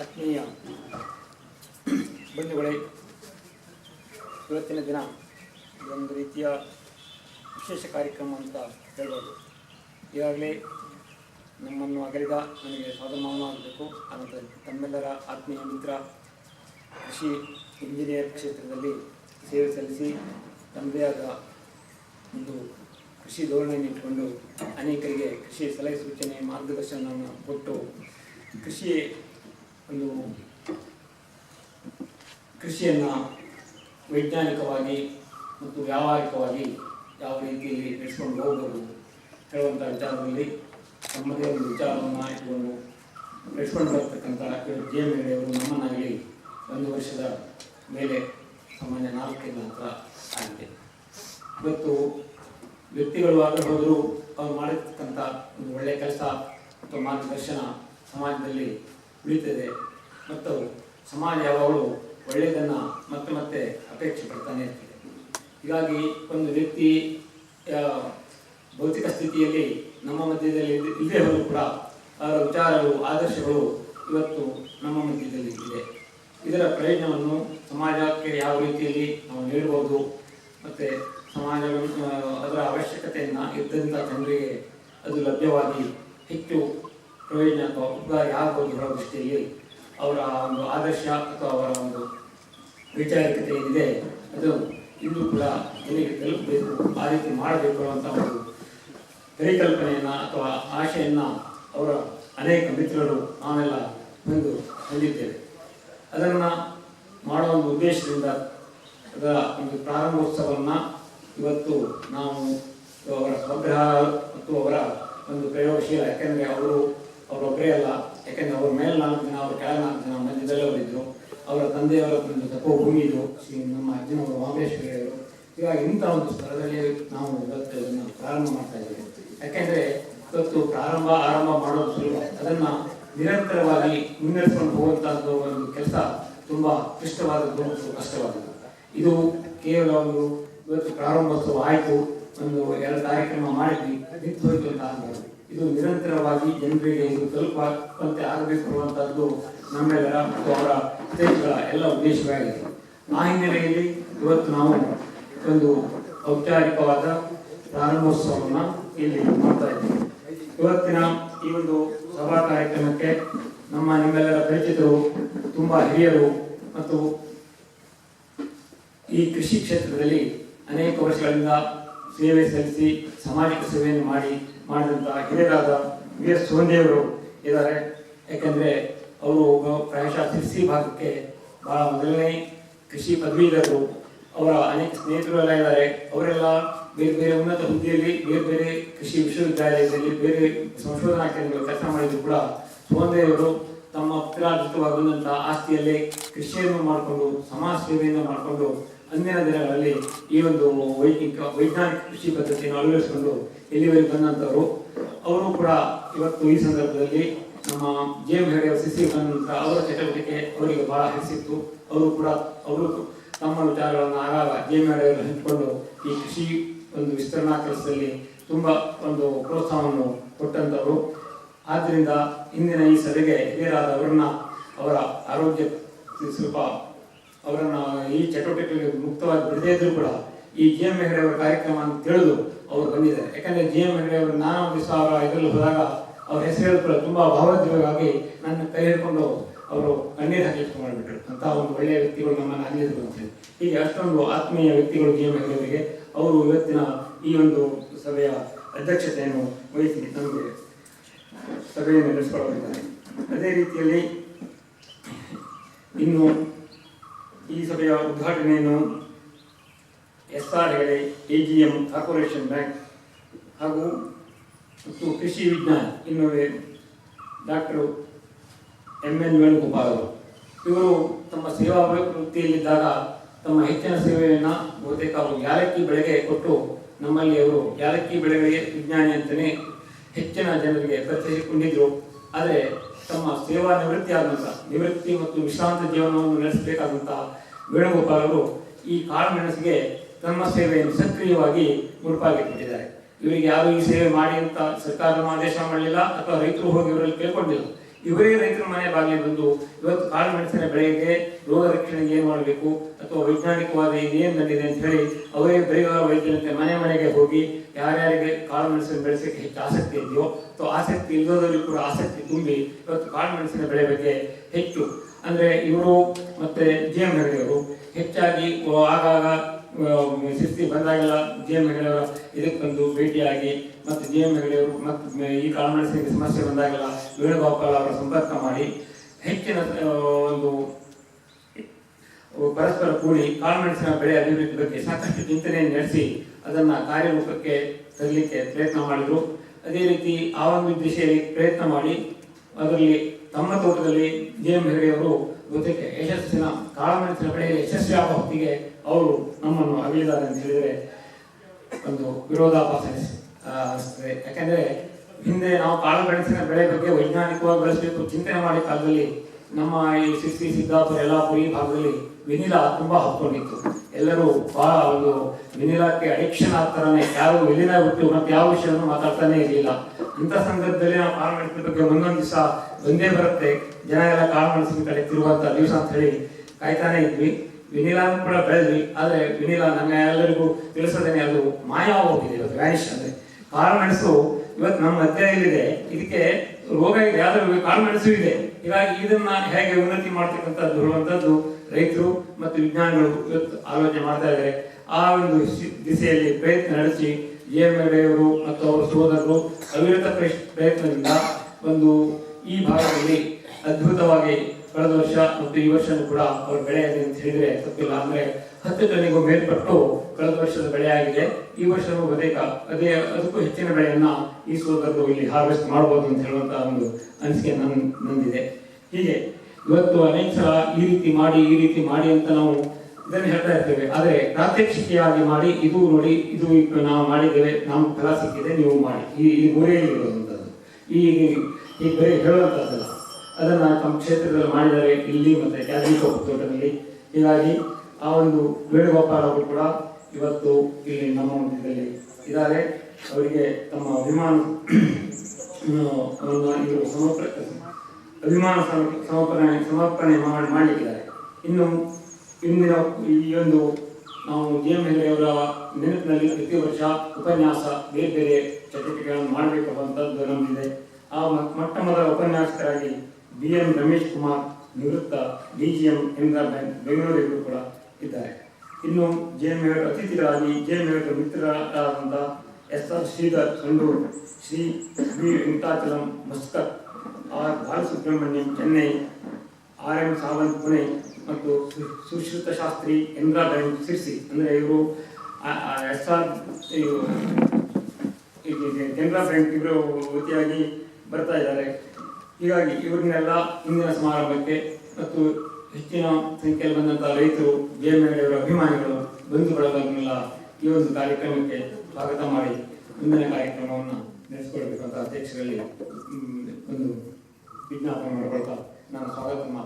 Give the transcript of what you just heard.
ಆತ್ಮೀಯ ಬಂಧುಗಳೇ, ಇವತ್ತಿನ ದಿನ ಒಂದು ರೀತಿಯ ವಿಶೇಷ ಕಾರ್ಯಕ್ರಮ ಅಂತ ಹೇಳ್ಬೋದು. ಈಗಾಗಲೇ ನಮ್ಮನ್ನು ಅಗಲಿದ ನನಗೆ ಸ್ವಾತಂತ್ರ್ಯ ಆಗಬೇಕು. ಅನಂತರ ತಮ್ಮೆಲ್ಲರ ಆತ್ಮೀಯ ಮಿತ್ರ, ಕೃಷಿ ಇಂಜಿನಿಯರ್ ಕ್ಷೇತ್ರದಲ್ಲಿ ಸೇವೆ ಸಲ್ಲಿಸಿ ತಮ್ಮದೇ ಆದ ಒಂದು ಕೃಷಿ ಧೋರಣೆಯನ್ನು ಇಟ್ಟುಕೊಂಡು ಅನೇಕರಿಗೆ ಕೃಷಿ ಸಲಹೆ ಸೂಚನೆ ಮಾರ್ಗದರ್ಶನವನ್ನು ಕೊಟ್ಟು ಕೃಷಿ ಒಂದು ಕೃಷಿಯನ್ನು ವೈಜ್ಞಾನಿಕವಾಗಿ ಮತ್ತು ವ್ಯಾವಹಾರಿಕವಾಗಿ ಯಾವ ರೀತಿಯಲ್ಲಿ ನಡೆಸ್ಕೊಂಡು ಹೋಗಬಹುದು ಹೇಳುವಂಥ ವಿಚಾರದಲ್ಲಿ ತಮ್ಮದೇ ಒಂದು ವಿಚಾರವನ್ನು ಇಟ್ಟುಕೊಂಡು ನಡೆಸ್ಕೊಂಡು ಬರ್ತಕ್ಕಂಥ ಜೆ ಅವರು ನಮ್ಮನ್ನಾಗಲಿ ಒಂದು ವರ್ಷದ ಮೇಲೆ ಸಾಮಾನ್ಯ ನಾಲ್ಕೈದು ನಂತರ ಆಗಿದೆ. ಇವತ್ತು ವ್ಯಕ್ತಿಗಳು ಆಗಲು ಹೋದರೂ ಅವ್ರು ಮಾಡಿರ್ತಕ್ಕಂಥ ಒಂದು ಒಳ್ಳೆಯ ಕೆಲಸ ಮತ್ತು ಮಾರ್ಗದರ್ಶನ ಸಮಾಜದಲ್ಲಿ ಉಳಿತದೆ ಮತ್ತು ಸಮಾಜ ಯಾವಾಗಲೂ ಒಳ್ಳೆಯದನ್ನು ಮತ್ತೆ ಮತ್ತೆ ಅಪೇಕ್ಷೆ ಪಡ್ತಾನೆ ಇರ್ತದೆ. ಹೀಗಾಗಿ ಒಂದು ವ್ಯಕ್ತಿ ಭೌತಿಕ ಸ್ಥಿತಿಯಲ್ಲಿ ನಮ್ಮ ಮಧ್ಯದಲ್ಲಿ ಇಲ್ಲದೆ ಹೋದರೂ ಕೂಡ ಅವರ ವಿಚಾರಗಳು, ಆದರ್ಶಗಳು ಇವತ್ತು ನಮ್ಮ ಮಧ್ಯದಲ್ಲಿ ಇದೆ. ಇದರ ಪ್ರಯೋಜನವನ್ನು ಸಮಾಜಕ್ಕೆ ಯಾವ ರೀತಿಯಲ್ಲಿ ನಾವು ನೀಡಬಹುದು, ಮತ್ತು ಸಮಾಜ ಅದರ ಅವಶ್ಯಕತೆಯನ್ನು ಇದ್ದಂಥ ಜನರಿಗೆ ಅದು ಲಭ್ಯವಾಗಿ ಹೆಚ್ಚು ಪ್ರಯೋಜನ ಅಥವಾ ಉಪಕಾರ ಹೇಳೋ ದೃಷ್ಟಿಯಲ್ಲಿ ಅವರ ಒಂದು ಆದರ್ಶ ಅಥವಾ ಅವರ ಒಂದು ವೈಚಾರಿಕತೆ ಏನಿದೆ, ಅದು ಇಂದು ಕೂಡ ಜನರಿಗೆ ತಲುಪಬೇಕು, ಆ ರೀತಿ ಮಾಡಬೇಕು ಅನ್ನುವಂಥ ಒಂದು ಪರಿಕಲ್ಪನೆಯನ್ನು ಅಥವಾ ಆಶೆಯನ್ನು ಅವರ ಅನೇಕ ಮಿತ್ರರು ನಾವೆಲ್ಲ ಬಂದು ಹೊಂದಿದ್ದೇವೆ. ಅದನ್ನು ಮಾಡೋ ಒಂದು ಉದ್ದೇಶದಿಂದ ಅದರ ಒಂದು ಪ್ರಾರಂಭೋತ್ಸವವನ್ನು ಇವತ್ತು ನಾವು ಅವರ ಸ್ವಗ್ರಹ ಮತ್ತು ಅವರ ಒಂದು ಪ್ರಯೋಗಶೀಲ, ಯಾಕೆಂದರೆ ಅವರು ಅವರೊಬ್ಬರೇ ಅಲ್ಲ. ಯಾಕೆಂದರೆ ಅವ್ರ ಮೇಲೆ ನಾಲ್ಕು ಜನ, ಅವ್ರ ಕೆಳ ನಾಲ್ಕು ಜನ ಮಧ್ಯದಲ್ಲೇ ಅವರಿದ್ರು ಅವರ ತಂದೆಯವರ ತಪೋಭೂಮಿ ಇದು ಶ್ರೀ ನಮ್ಮ ಅಜ್ಜನವರು ವಾಮೇಶ್ವರಿಯವರು ಇವಾಗ ಇಂಥ ಒಂದು ಸ್ಥಳದಲ್ಲಿ ನಾವು ಇವತ್ತು ಇದನ್ನು ಪ್ರಾರಂಭ ಮಾಡ್ತಾ ಇದ್ದೀವಿ. ಯಾಕೆಂದರೆ ಇವತ್ತು ಪ್ರಾರಂಭ, ಆರಂಭ ಮಾಡೋದು ಸುಲಭ. ಅದನ್ನು ನಿರಂತರವಾಗಿ ಮುನ್ನಡೆಸ್ಕೊಂಡು ಹೋಗುವಂತಹದ್ದು ಒಂದು ಕೆಲಸ ತುಂಬಾ ಕ್ಲಿಷ್ಟವಾದದ್ದು ಮತ್ತು ಕಷ್ಟವಾದದ್ದು. ಇದು ಕೇವಲ ಒಂದು ಇವತ್ತು ಪ್ರಾರಂಭೋತ್ಸವ ಆಯಿತು. ಒಂದು ಎರಡು ಕಾರ್ಯಕ್ರಮ ಮಾಡಿದ್ವಿ. ನಿಂತು ಹೋಯ್ತು ಅಂತ ಆಗಬಾರ್ದು ಇದು ನಿರಂತರವಾಗಿ ಜನರಿಗೆ ಇದು ತಲುಪಂತೆ ಆಗಬೇಕು ಅನ್ನುವಂಥದ್ದು ನಮ್ಮೆಲ್ಲರ ಮತ್ತು ಅವರ ಸ್ನೇಹಿತರ ಎಲ್ಲ ಉದ್ದೇಶವಾಗಿದೆ. ಆ ಹಿನ್ನೆಲೆಯಲ್ಲಿ ಇವತ್ತು ನಾವು ಒಂದು ಔಪಚಾರಿಕವಾದ ಪ್ರಾರಂಭೋತ್ಸವವನ್ನು ಇಲ್ಲಿ ಮಾಡ್ತಾ ಇದ್ದೀವಿ. ಇವತ್ತಿನ ಈ ಒಂದು ಸಭಾ ಕಾರ್ಯಕ್ರಮಕ್ಕೆ ನಮ್ಮ ನಿಮ್ಮೆಲ್ಲರ ಪರಿಚಿತರು, ತುಂಬ ಹಿರಿಯರು ಮತ್ತು ಈ ಕೃಷಿ ಕ್ಷೇತ್ರದಲ್ಲಿ ಅನೇಕ ವರ್ಷಗಳಿಂದ ಸೇವೆ ಸಲ್ಲಿಸಿ ಸಾಮಾಜಿಕ ಸೇವೆಯನ್ನು ಮಾಡಿ ಮಾಡಿದಂತಹ ಹಿರಿಯರಾದ ವಿ ಎಸ್ ಇದ್ದಾರೆ. ಯಾಕೆಂದರೆ ಅವರು ಪ್ರಾಯಶಃ ಸಿರ್ಸಿ ಭಾಗಕ್ಕೆ ಬಹಳ ಮೊದಲನೇ ಕೃಷಿ ಪದವೀಧರರು. ಅವರ ಅನೇಕ ಸ್ನೇಹಿತರು ಎಲ್ಲ ಇದ್ದಾರೆ. ಅವರೆಲ್ಲ ಬೇರೆ ಬೇರೆ ಉನ್ನತ ಹುದ್ದೆಯಲ್ಲಿ ಬೇರೆ ಬೇರೆ ಕೃಷಿ ವಿಶ್ವವಿದ್ಯಾಲಯದಲ್ಲಿ ಬೇರೆ ಸಂಶೋಧನಾ ಕೇಂದ್ರಗಳು ಕೆಲಸ ಮಾಡಿದ್ರು ಕೂಡ ಸೋಂದೇವರು ತಮ್ಮ ಆಸ್ತಿಯಲ್ಲಿ ಆಸ್ತಿಯಲ್ಲೇ ಕೃಷಿಯನ್ನು ಮಾಡಿಕೊಂಡು ಸಮಾಜ ಸೇವೆಯನ್ನು ಮಾಡಿಕೊಂಡು ಅಂದಿನ ದಿನಗಳಲ್ಲಿ ಈ ಒಂದು ವೈಜ್ಞಾನಿಕ ವೈಜ್ಞಾನಿಕ ಕೃಷಿ ಪದ್ಧತಿಯನ್ನು ಅಳವಡಿಸಿಕೊಂಡು ಇಲ್ಲಿವರೆಗೆ ಬಂದಂಥವರು, ಅವರು ಕೂಡ ಇವತ್ತು ಈ ಸಂದರ್ಭದಲ್ಲಿ ನಮ್ಮ ಜೆ ಎಂ ಹೆಗಡೆ ಸಿಸಿ ಬಂದಂತ ಅವರ ಚಟುವಟಿಕೆ ಅವರಿಗೆ ಬಹಳ ಹೆಸಿತ್ತು. ಅವರು ಕೂಡ, ಅವರು ತಮ್ಮ ವಿಚಾರಗಳನ್ನು ಆಗಾಗ ಜೆ ಎಂ ಹೆಗಡೆ ಹಂಚಿಕೊಂಡು ಈ ಕೃಷಿ ಒಂದು ವಿಸ್ತರಣಾ ಕೆಲಸದಲ್ಲಿ ತುಂಬ ಒಂದು ಪ್ರೋತ್ಸಾಹವನ್ನು ಕೊಟ್ಟಂಥವರು. ಆದ್ದರಿಂದ ಇಂದಿನ ಈ ಸಭೆಗೆ ಹಿರಿಯರಾದ ಅವರನ್ನ ಅವರ ಆರೋಗ್ಯ ಸ್ವಲ್ಪ ಅವರನ್ನ ಈ ಚಟುವಟಿಕೆಗಳಿಗೆ ಮುಕ್ತವಾಗಿ ಬಿಡದೇ ಇದ್ರು ಕೂಡ ಈ ಜಿ ಎಂ ಹೆಗಡೆ ಅವರ ಕಾರ್ಯಕ್ರಮ ಅಂತ ತಿಳಿದು ಅವರು ಬಂದಿದ್ದಾರೆ. ಯಾಕಂದ್ರೆ ಜಿ ಎಂ ಹೆಗಡೆ ಅವರು ನಾನು ವಿಸ್ತಾರ ಇದರಲ್ಲಿ ಹೋದಾಗ ಅವ್ರ ಹೆಸರು ಕೂಡ ತುಂಬಾ ಭಾವೋದ್ವೇಗವಾಗಿ ನನ್ನ ಕೈ ಹಿಡ್ಕೊಂಡು ಅವರು ಕಣ್ಣೀರು ಹಾಕಲಿಕ್ಕೆ ಮಾಡಿಬಿಟ್ರು ಅಂತ ಒಂದು ಒಳ್ಳೆಯ ವ್ಯಕ್ತಿಗಳು ನಮ್ಮನ್ನು ಅಲ್ಲಿದ್ರು ಅಂತ ಹೀಗೆ ಅಷ್ಟೊಂದು ಆತ್ಮೀಯ ವ್ಯಕ್ತಿಗಳು ಜಿ ಎಂ ಹೆಗಡೆ ಅವರು ಇವತ್ತಿನ ಈ ಒಂದು ಸಭೆಯ ಅಧ್ಯಕ್ಷತೆಯನ್ನು ವಹಿಸಿ ನಮಗೆ ಸಭೆಯನ್ನು ನಡೆಸಿಕೊಳ್ಳಲಿದ್ದಾರೆ ಅದೇ ರೀತಿಯಲ್ಲಿ ಇನ್ನು ಈ ಸಭೆಯ ಉದ್ಘಾಟನೆಯನ್ನು S R Hegde A G M Corporation Bank ಹಾಗೂ ಮತ್ತು ಕೃಷಿ ವಿಜ್ಞಾನ ಇನ್ನುವೆ ಡಾಕ್ಟರ್ ಎಂ ಎನ್ ವೇಣುಗೋಪಾಲ್ ಅವರು. ಇವರು ತಮ್ಮ ಸೇವಾ ವೃತ್ತಿಯಲ್ಲಿದ್ದಾಗ ತಮ್ಮ ಹೆಚ್ಚಿನ ಸೇವೆಯನ್ನು ಬಹುತೇಕ ಅವರು ಯಾಲಕ್ಕಿ ಬೆಳೆಗೆ ಕೊಟ್ಟು ನಮ್ಮಲ್ಲಿ ಅವರು ಯಾಲಕ್ಕಿ ಬೆಳೆಗಳಿಗೆ ವಿಜ್ಞಾನಿ ಅಂತಲೇ ಹೆಚ್ಚಿನ ಜನರಿಗೆ ಪರಿಚಯಿಸಿಕೊಂಡಿದ್ದರು ಆದರೆ ತಮ್ಮ ಸೇವಾ ನಿವೃತ್ತಿ ಆದಂತಹ ನಿವೃತ್ತಿ ಮತ್ತು ವಿಶ್ರಾಂತ ಜೀವನವನ್ನು ನಡೆಸಬೇಕಾದಂತಹ ವೇಣುಗೋಪಾಲ್ ಅವರು ಈ ಕಾಳುಮೆಣಸಿಗೆ ತಮ್ಮ ಸೇವೆಯನ್ನು ಸಕ್ರಿಯವಾಗಿ ಮುಡುಪಾಗಿಟ್ಟಿದ್ದಾರೆ ಇವರಿಗೆ ಯಾರು ಈ ಸೇವೆ ಮಾಡಿ ಅಂತ ಸರ್ಕಾರ ಆದೇಶ ಮಾಡಲಿಲ್ಲ ಅಥವಾ ರೈತರು ಹೋಗಿ ಇವರಲ್ಲಿ ಕೇಳ್ಕೊಂಡಿಲ್ಲ? ಇವರೇ ರೈತರ ಮನೆ ಬಾಗಿಲು ಬಂದು ಇವತ್ತು ಕಾಳು ಮೆಣಸಿನ ಬೆಳೆಗೆ ರೋಗ ರಕ್ಷಣೆಗೆ ಏನು ಮಾಡಬೇಕು ಅಥವಾ ವೈಜ್ಞಾನಿಕವಾದ ಏನು ಬಂದಿದೆ ಅಂತ ಹೇಳಿ ಅವರೇ ಬೆಳೆಯುವ ವೈದ್ಯರಂತೆ ಮನೆ ಮನೆಗೆ ಹೋಗಿ ಯಾರ್ಯಾರಿಗೆ ಕಾಳು ಮೆಣಸಿನ ಬೆಳೆಸಕ್ಕೆ ಹೆಚ್ಚು ಆಸಕ್ತಿ ಇದೆಯೋ ಅಥವಾ ಆಸಕ್ತಿ ಇಲ್ಲದವರಿಗೂ ಕೂಡ ಆಸಕ್ತಿ ತುಂಬಿ ಇವತ್ತು ಕಾಳು ಮೆಣಸಿನ ಬೆಳೆ ಬಗ್ಗೆ ಹೆಚ್ಚು. ಅಂದ್ರೆ ಇವರು ಮತ್ತೆ ಜಿ ಎಂ ಹೆಗಡೆಯವರು ಹೆಚ್ಚಾಗಿ ಆಗಾಗ ಶಿಸ್ತಿ ಬಂದಾಗೆಲ್ಲ ಜಿ ಎಂ ಹೆಗಡೆಯವರ ಇದಕ್ಕೆ ಬಂದು ಭೇಟಿಯಾಗಿ ಮತ್ತೆ ಜಿ ಎಂ ಹೆಗಡೆಯವರು ಮತ್ತು ಈ ಕಾಳು ಮೆಣಸಿನ ಸಮಸ್ಯೆ ಬಂದಾಗೆಲ್ಲ ವೇಣುಗೋಪಾಲ್ ಅವರ ಸಂಪರ್ಕ ಮಾಡಿ ಹೆಚ್ಚಿನ ಒಂದು, ಪರಸ್ಪರ ಕೂಡಿ ಕಾಳುಮೆಣಸಿನ ಬೆಳೆ ಅಭಿವೃದ್ಧಿ ಬಗ್ಗೆ ಸಾಕಷ್ಟು ಚಿಂತನೆ ನಡೆಸಿ ಅದನ್ನ ಕಾರ್ಯರೂಪಕ್ಕೆ ತರಲಿಕ್ಕೆ ಪ್ರಯತ್ನ ಮಾಡಿದ್ರು. ಅದೇ ರೀತಿ ಆ ಒಂದು ದಿಶೆಯಲ್ಲಿ ಪ್ರಯತ್ನ ಮಾಡಿ, ಅದರಲ್ಲಿ ತಮ್ಮ ತೋಟದಲ್ಲಿ ಜಿ ಎಂ ಹೆಗಡೆಯವರು ಜೊತೆಗೆ ಯಶಸ್ಸಿನ ಕಾಳುಮೆಣಸಿನ ಬೆಳೆ ಯಶಸ್ವಿ ಆಗೋ ಹೊತ್ತಿಗೆ ಅವರು ನಮ್ಮನ್ನು ಅಗಲಿದ್ದಾರೆ ಅಂತ ಹೇಳಿದರೆ ಒಂದು ವಿರೋಧಾಭಾಸ ಯಾಕಂದ್ರೆ ಹಿಂದೆ ನಾವು ಕಾಳು ಮೆಣಸಿನ ಬೆಳೆ ಬಗ್ಗೆ ವೈಜ್ಞಾನಿಕವಾಗಿ ಬೆಳೆಸಬೇಕು, ಚಿಂತನೆ ಮಾಡಿದ ಕಾಲದಲ್ಲಿ ನಮ್ಮ ಈ ಶಿಸ್ತಿ ಸಿದ್ದಾಪುರ, ಯಲ್ಲಾಪುರ ಈ ಭಾಗದಲ್ಲಿ ವೆನಿಲಾ ತುಂಬಾ ಹಬ್ಕೊಂಡಿತ್ತು ಎಲ್ಲರೂ ಬಹಳ ಒಂದು ವೆನಿಲಾಕ್ಕೆ ಅಡಿಕ್ಷನ್ ಆಗ್ತಾರನೆ ಯಾರು ವೆನಿಲಾ ಬಿಟ್ಟು ಮತ್ತೆ ಯಾವ ವಿಷಯವನ್ನು ಮಾತಾಡ್ತಾನೆ ಇರಲಿಲ್ಲ. ಇಂಥ ಸಂದರ್ಭದಲ್ಲಿ ನಾವು ಕಾಳು ಮೆಣಸಿನ ಬಗ್ಗೆ ಒಂದೊಂದು ದಿವಸ ಒಂದೇ ಬರುತ್ತೆ. ಜನ ಎಲ್ಲ ಕಾಳು ಮೆಣಸಿನ ಕಡೆ ತಿರುವಂತ ದಿವಸ ಅಂತ ಹೇಳಿ ಕಾಯ್ತಾನೆ ಇದ್ವಿ. ವಿನಿಲಾ ಕೂಡ ಬೆಳೆದ್ವಿ. ಆದ್ರೆ ವಿನಿಲಾ ನಮ್ಮ ಎಲ್ಲರಿಗೂ ತಿಳಿಸೋದೇನೆ ಅದು ಮಾಯವಾಗೋಗಿದೆ ಇವತ್ತು ವ್ಯಾನಿಶ್ ಅಂದ್ರೆ. ಕಾಳು ಮೆಣಸು ಇವತ್ತು ನಮ್ಮ ಅಧ್ಯಾಯಲ್ಲಿದೆ ಇದಕ್ಕೆ ರೋಗ ಇದೆ ಆದ್ರೆ ಇದೆ. ಹೀಗಾಗಿ ಇದನ್ನ ಹೇಗೆ ಉನ್ನತಿ ಮಾಡ್ತಕ್ಕಂಥದ್ದು ಬರುವಂತದ್ದು ರೈತರು ಮತ್ತು ವಿಜ್ಞಾನಿಗಳು ಇವತ್ತು ಆಲೋಚನೆ ಮಾಡ್ತಾ ಇದ್ದಾರೆ. ಆ ಒಂದು ದಿಸೆಯಲ್ಲಿ ಪ್ರಯತ್ನ ನಡೆಸಿ ಎ ಅವರು ಮತ್ತು ಅವರ ಸೋದರರು ಅವಿರತ ಪ್ರಯ್- ಪ್ರಯತ್ನದಿಂದ ಒಂದು ಈ ಭಾಗದಲ್ಲಿ ಅದ್ಭುತವಾಗಿ ಕಳೆದ ವರ್ಷ ಮತ್ತು ಈ ವರ್ಷನೂ ಕೂಡ ಅವರು ಬೆಳೆ ಆಗಿದೆ ಅಂತ ಹೇಳಿದ್ರೆ ತಪ್ಪಿಲ್ಲ ಅಂದ್ರೆ ಹತ್ತು ಟನ್ನಿಗೂ ಮೇಲ್ಪಟ್ಟು ಕಳೆದ ವರ್ಷದ ಬೆಳೆ ಆಗಿದೆ ಈ ವರ್ಷವೂ ಬಹುತೇಕ ಅದೇ ಅದಕ್ಕೂ ಹೆಚ್ಚಿನ ಬೆಳೆಯನ್ನ ಈ ಸೋದರರು ಇಲ್ಲಿ ಹಾರ್ವೆಸ್ಟ್ ಮಾಡಬಹುದು ಅಂತ ಹೇಳುವಂತ ಒಂದು ಅನಿಸಿಕೆ ನನ್, ನಂದಿದೆ. ಹೀಗೆ ಇವತ್ತು ಅನೇಕ ಸಲ ಈ ರೀತಿ ಮಾಡಿ, ಈ ರೀತಿ ಮಾಡಿ ಅಂತ ನಾವು ಇದನ್ನು ಹೇಳ್ತಾ ಇರ್ತೇವೆ. ಆದರೆ ಪ್ರಾತ್ಯಕ್ಷಿಕೆಯಾಗಿ ಮಾಡಿ, ಇದು ನೋಡಿ, ಇದು ನಾವು ಮಾಡಿದ್ದೇವೆ ನಾವು ಫಲ ಸಿಕ್ಕಿದೆ, ನೀವು ಮಾಡಿ. ಈ ಈ ಗುರಿಯಲ್ಲಿ ಈ ಈ ಬರೀ ಹೇಳುವಂತದ್ದಲ್ಲ. ಅದನ್ನ ತಮ್ಮ ಕ್ಷೇತ್ರದಲ್ಲಿ ಮಾಡಿದರೆ ಇಲ್ಲಿ ಮತ್ತೆ ಕ್ಯಾಬಿನೆಟ್ ತೋಟದಲ್ಲಿ. ಹೀಗಾಗಿ ಆ ಒಂದು ವೇಣುಗೋಪಾಲ್ ಅವರು ಕೂಡ ಇವತ್ತು ಇಲ್ಲಿ ನಮ್ಮ ಮಧ್ಯದಲ್ಲಿ ಇದ್ದಾರೆ. ಅವರಿಗೆ ತಮ್ಮ ಅಭಿಮಾನ ಇವರು ಅಭಿಮಾನ ಸಮ- ಸಮರ್ಪಣೆ ಸಮರ್ಪಣೆ ಮಾಡಿ ಮಾಡಲಿಕ್ಕಿದ್ದಾರೆ ಇನ್ನು ಇಂದಿನ ಈ ಒಂದು ನಾವು ಜಿ ಎಂ ಹೆಗಡೆಯವರ ನೆನಪಿನಲ್ಲಿ ಪ್ರತಿ ವರ್ಷ ಉಪನ್ಯಾಸ ಬೇರೆ ಬೇರೆ ಚಟುವಟಿಕೆಗಳನ್ನು ಮಾಡಬೇಕು ನಮ್ಮಿದೆ ಆ ಮೊಟ್ಟ ಮೊದಲ ಉಪನ್ಯಾಸಕರಾಗಿ ಬಿ ಎಂ ರಮೇಶ್ ಕುಮಾರ್ ನಿವೃತ್ತ ಡಿ ಜಿ ಎಂ ಕೇಂದ್ರ ಬ್ಯಾಂಕ್ ಬೆಂಗಳೂರಿಗೂ ಕೂಡ ಇದ್ದಾರೆ ಇನ್ನು ಜೆ ಎಂ ಅತಿಥಿಗಳಾಗಿ J M ಮಿತ್ರರಾದಂಥ S R Sridhar Sandur Shri B Venkatachalam Muscat R Balasubrahmanyam Chennai, R M Sawant Pune ಮತ್ತು ಸುಶ್ರುತ ಶಾಸ್ತ್ರಿ ಇಂದ್ರಾ ಬ್ಯಾಂಕ್ ಸಿರ್ಸಿ. ಅಂದರೆ ಇವರು ಎಸ್ ಆರ್ ಕೆನರಾ ಬ್ಯಾಂಕ್ ಇವರು ವತಿಯಾಗಿ ಬರ್ತಾ ಇದ್ದಾರೆ. ಹೀಗಾಗಿ ಇವರನ್ನೆಲ್ಲ ಇಂದಿನ ಸಮಾರಂಭಕ್ಕೆ ಮತ್ತು ಹೆಚ್ಚಿನ ಸಂಖ್ಯೆಯಲ್ಲಿ ಬಂದಂತಹ ರೈತರು ಅವರ ಅಭಿಮಾನಿಗಳು ಬಂಧು ಬಳಗವನ್ನೆಲ್ಲ ಈ ಒಂದು ಕಾರ್ಯಕ್ರಮಕ್ಕೆ ಸ್ವಾಗತ ಮಾಡಿ ಮುಂದಿನ ಕಾರ್ಯಕ್ರಮವನ್ನು ನಡೆಸಿಕೊಳ್ಬೇಕಂತ ಅಧ್ಯಕ್ಷರಲ್ಲಿ ಒಂದು ವಿಜ್ಞಾಪನೆ ಮಾಡಿಕೊಳ್ತಾ ನಾನು ಸ್ವಾಗತ ಮಾತನ್ನು